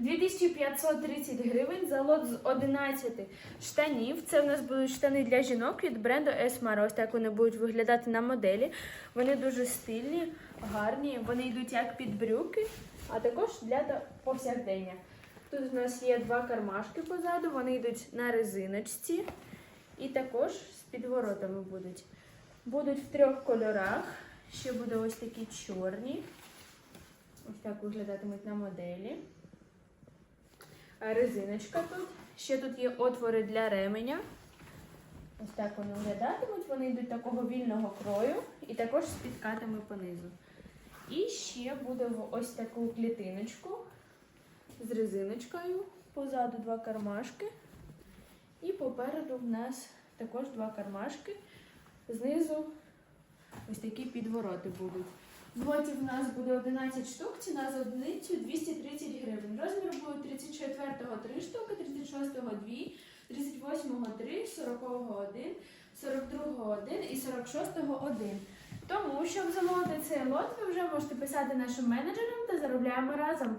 2530 гривень за лот з 11 штанів. Це в нас будуть штани для жінок від бренду Esmara. Ось так вони будуть виглядати на моделі. Вони дуже стильні, гарні. Вони йдуть як під брюки, а також для повсякдення. Тут у нас є два кармашки позаду, вони йдуть на резиночці і також з підворотами будуть. Будуть в трьох кольорах. Ще буде ось такі чорні. Ось так виглядатимуть на моделі. Резиночка тут. Ще тут є отвори для ременя. Ось так вони виглядатимуть. Вони йдуть такого вільного крою і також з підкатами понизу. І ще буде ось таку клітиночку з резиночкою. Позаду два кармашки. І попереду в нас також два кармашки. Знизу ось такі підвороти будуть. В у нас буде 11 штук, ціна за одиницю 230 гривень. Розмір буде 34-го 3 штуки, 36-го 2, 38-го 3, 40-го 1, 42-го 1 і 46-го 1. Тому, щоб замовити цей лот, ви вже можете писати нашим менеджерам та заробляємо разом.